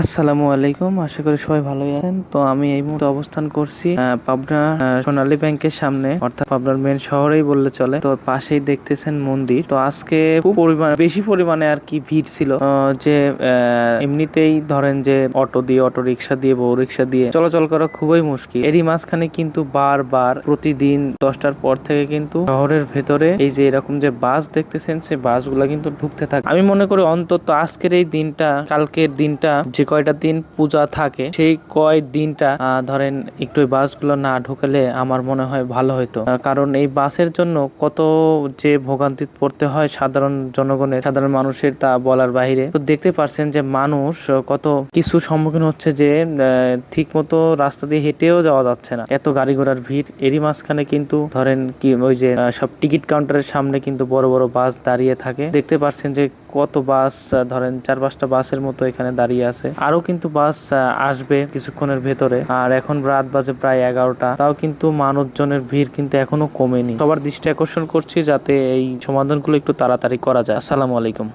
আসসালামু আলাইকুম, আশা করি সবাই ভালোই আছেন। তো আমি এই মুহূর্তে অবস্থান করছি পাবনা সোনালী ব্যাংকের সামনে, অর্থাৎ পাবনার মেন শহরেই বললে চলে। তো পাশেই দেখতেছেন মন্দির। তো আজকে খুব পরিমাণ, বেশি পরিমাণে আর কি ভিড় ছিল। যে এমনিতেই ধরেন যে, অটো দিয়ে, অটো রিক্সা দিয়ে, বউ রিক্সা দিয়ে চলাচল করা খুবই মুশকিল। এরই মাঝখানে কিন্তু বারবার প্রতিদিন দশটার পর থেকে কিন্তু শহরের ভেতরে এই যে এরকম যে বাস দেখতেছেন, সে বাসগুলা কিন্তু ঢুকতে থাকে। আমি মনে করি অন্তত আজকের এই দিনটা, কালকের দিনটা যে কয়টা দিন পূজা থাকে, সেই কয় দিনটা ধরেন একটু বাসগুলো না ঢুকালে আমার মনে হয় ভালো হতো কারণ এই বাসের জন্য কত যে ভোগান্তি পড়তে হয় সাধারণ জনগণের, সাধারণ মানুষের তা বলার বাইরে তো দেখতে পারছেন যে মানুষ কত কিছু সম্মুখীন হচ্ছে যে ঠিক মতো রাস্তা দিয়ে হেঁটেও যাওয়া যাচ্ছে না। এত গাড়ি ঘোড়ার ভিড়, এরই মাঝখানে কিন্তু ধরেন কি ওই যে সব টিকিট কাউন্টারের সামনে কিন্তু বড় বড় বাস দাঁড়িয়ে থাকে। দেখতে পাচ্ছেন যে কত বাস ধরেন চার পাঁচটা বাসের মতো এখানে দাঁড়িয়ে আছে। আরও কিন্তু বাস আসবে কিছুক্ষণের ভেতরে। আর এখন রাত বাজে প্রায় এগারোটা। তাও কিন্তু মানুষজনের ভিড় কিন্তু এখনও কমেনি। সবার দৃষ্টি আকর্ষণ করছি যাতে এই সমাধানগুলো একটু তাড়াতাড়ি করা যায়। আসসালামু আলাইকুম।